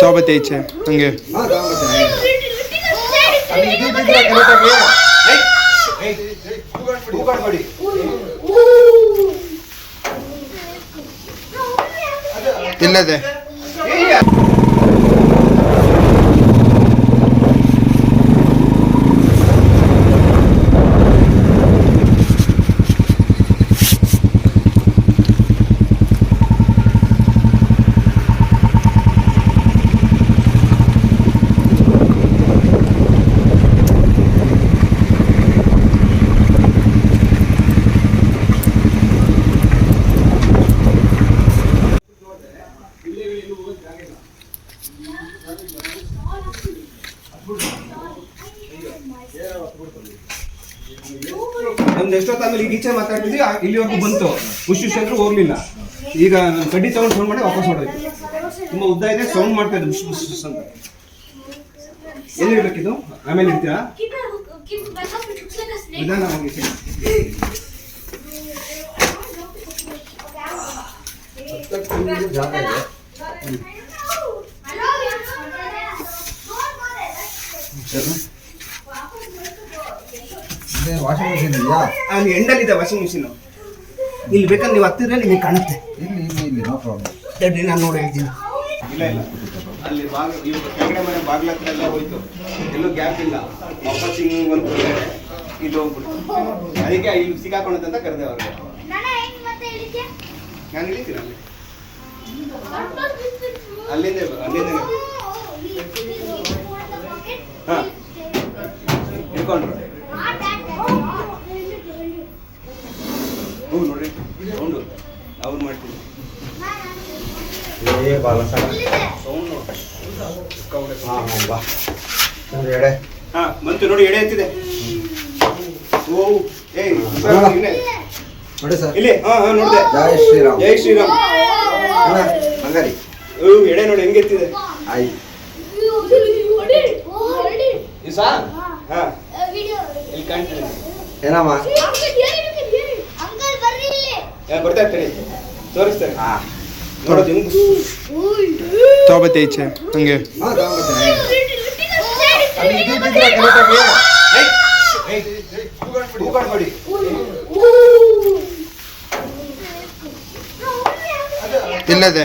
ತಗೋಬತ್ತೆ ಈಚೆ ಹಂಗೆ ಹಾ ತಗೊಂಬರ್ತೀನಿ ಎಷ್ಟೊತ್ತ ಆಮೇಲೆ ನಮ್ದು ಈಗ ಈಚೆ ಮಾತಾಡ್ತಿದ್ವಿ ಇಲ್ಲಿವರೆಗೂ ಬಂತು. ಹುಷ್ ಉಶ್ ಅಂದ್ರೂ ಹೋಗ್ಲಿಲ್ಲ. ಈಗ ನಾನು ಕಡ್ಡಿ ತಗೊಂಡು ಫೋನ್ ಮಾಡಿ ವಾಪಸ್ ಹೊಡೋದು ತುಂಬಾ ಉದ್ದ ಇದೆ ಸೌಂಡ್ ಮಾಡ್ತಾ ಉಶ್ ಉಶ್ ಅಂತ. ಎಲ್ಲಿ ಇಡ್ಬೇಕಿದು ಆಮೇಲೆ ಇಡ್ತೀರಾ. ನಿಧಾನವಾಗಿ ಜಾಗ ಇದೆ ಇದೇ. ವಾಷಿಂಗ್ ಮಿಷಿನ್ ಇದೆಯಾ? ಅಲ್ಲಿ ಎಂಡಲ್ಲಿದೆ ವಾಷಿಂಗ್ ಮಿಷಿನ್ ಇಲ್ಲಿ ಬೇಕಂದ್ರೆ ನೀವು ಹತ್ತಿದ್ರೆ ನಿಮಗೆ ಕಾಣುತ್ತೆ. ಇಲ್ಲಿ ಇಲ್ಲಿ ಇಲ್ಲಿ ನೋ ಪ್ರಾಬ್ಲಮ್ ತಡ್ರಿ ನಾನು ನೋಡಿ ಹೇಳ್ತೀನಿ. ಇಲ್ಲ ಇಲ್ಲ. ಅಲ್ಲಿ ಬಾಗ ಇವಾಗ ಕೆಳಗಡೆ ಮನೆ ಬಾಗ್ಲ ಹತ್ರ ಎಲ್ಲ ಹೋಯ್ತು. ಎಲ್ಲೂ ಗ್ಯಾಪ್ ಇಲ್ಲ. ವಾಪಸ್ ಹಿಂಗೆ ಒಂದು ಇದು ಹೋಗ್ಬಿಟ್ಟು ಅದಕ್ಕೆ ಇಲ್ಲಿ ಸಿಗಾಕೊಂಡಂತ ಅಂತ ಕರೆದೆ ಅವ್ರಿಗೆ. ನಾನು ಇಳಿತೀನಿ ಅಲ್ಲಿ. ಅಲ್ಲಿಂದ ಅಲ್ಲಿಂದ ಹಾ. ಹಿಡ್ಕೊಂಡ್ರು. ಹ್ಞೂ ನೋಡ್ರಿ ಸೌಂಡು. ಅವ್ರು ಮಾಡ್ತೀನಿ. ಏ ಬಾಲ ಸಣ್ಣ ಸೌಂಡ್ ಹಾಂ ಹಾಂ ಬಾ. ಅಂದ್ರೆ ಎಡೆ. ಹಾ ಬಂತು ನೋಡಿ ಎಡೆ ಎತ್ತಿದೆ. ಓ ಏ. ನೋಡಿ ಸರ್. ಇಲ್ಲಿ ಹಾ ಹಾಂ ನೋಡಿದೆ. ಜೈ ಶ್ರೀರಾಮ್. ಜೈ ಶ್ರೀರಾಮ್. ಎತ್ತಿದೆ ಈ ಸಾ ಹಾ. ಇಲ್ಲಿ ಕಾಣ್ತಿದೆ. ಏನಮ್ಮ? ಅಂಕಲ್ ಬರ್ರಿ ಇಲ್ಲಿ ಯಾ, ಬರ್ತಾ ಇರ್ತೀನಿ. ತೋರಿಸ್ತಾರೆ ಹಾಂ. ನೋಡೋದು ಹೆಂಗ್ ತಗೋಬತ್ತೆ ಈಚೆ ಹಂಗೆ. ಇಲ್ಲದೆ.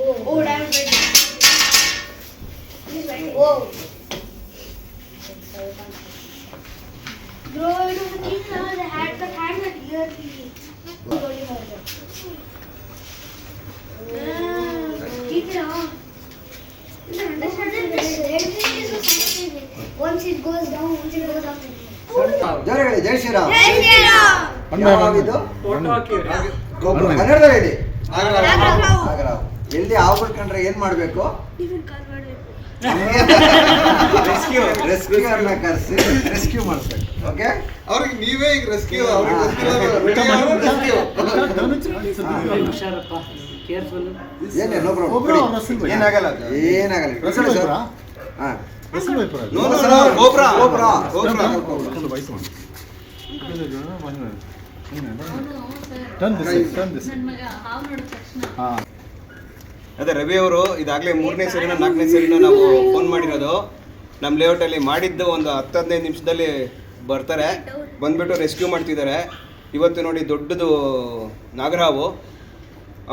Oh, diamond red. He's right. Whoa. Bro, it was a king now. The hat, the hat was here. Keep it on. You don't understand that this red thing is so sensitive. Once it goes down, once it goes up. ಜೋರಾಗಿ ಜೈ Shriram Jai Shri Ram. ಯಾವಾಗಿದು ಗೊಬ್ಬರ ಕನ್ನಡದಲ್ಲಿ ಹೇಳಿ ನಾಗರಾವ್ ಎಲ್ಲಿ ಹಾವು ಕಂಡ್ರೆ ಏನ್ ಮಾಡ್ಬೇಕು. Rescue ಕರೆಸಿ ರೆಸ್ಕ್ಯೂ ಮಾಡಿಸ್ಬೇಕು ಓಕೆ ಅವ್ರಿಗೆ ನೀವೇ ಈಗ ರೆಸ್ಕ್ಯೂ ಏನಾಗಲ್ಲ ಅದು. ಏನಾಗಲ್ಲ. ಹಾಂ ಸರ್. ಹಾ. ನೋ ನೋ ನೋ ಗೋಪುರ. ಗೋಪುರ. ಗೋಪುರ. ಅದೇ ರವಿ ಅವರು ಇದಾಗಲೇ ಮೂರನೇ ಸರಿನೋ ನಾಲ್ಕನೇ ಸರಿನೋ ನಾವು ಫೋನ್ ಮಾಡಿರೋದು. ನಮ್ಮ ಲೇಔಟಲ್ಲಿ ಮಾಡಿದ್ದು ಒಂದು ಹತ್ತು ಹದಿನೈದು ನಿಮಿಷದಲ್ಲಿ ಬರ್ತಾರೆ. ಬಂದ್ಬಿಟ್ಟು ರೆಸ್ಕ್ಯೂ ಮಾಡ್ತಿದ್ದಾರೆ. ಇವತ್ತು ನೋಡಿ ದೊಡ್ಡದು ನಾಗರಾವು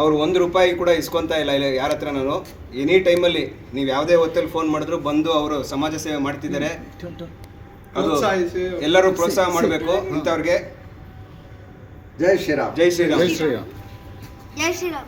ಅವ್ರು ಒಂದು ರೂಪಾಯಿ ಕೂಡ ಇಸ್ಕೊತಾ ಇಲ್ಲ ಇಲ್ಲ ಯಾರ ಹತ್ರ ನಾನು. ಎನಿ ಟೈಮಲ್ಲಿ ನೀವು ಯಾವುದೇ ಹೊತ್ತಲ್ಲಿ ಫೋನ್ ಮಾಡಿದ್ರು ಬಂದು ಅವರು ಸಮಾಜ ಸೇವೆ ಮಾಡ್ತಿದ್ದಾರೆ. ಅದು ಪ್ರೋತ್ಸಾಹಿಸಿ. ಎಲ್ಲರೂ ಪ್ರೋತ್ಸಾಹ ಮಾಡಬೇಕು ಇಂಥವ್ರಿಗೆ ಜೈ ಶ್ರೀರಾಮ್. ಜೈ ಶ್ರೀರಾಮ್. ಜೈ ಶ್ರೀರಾಮ್.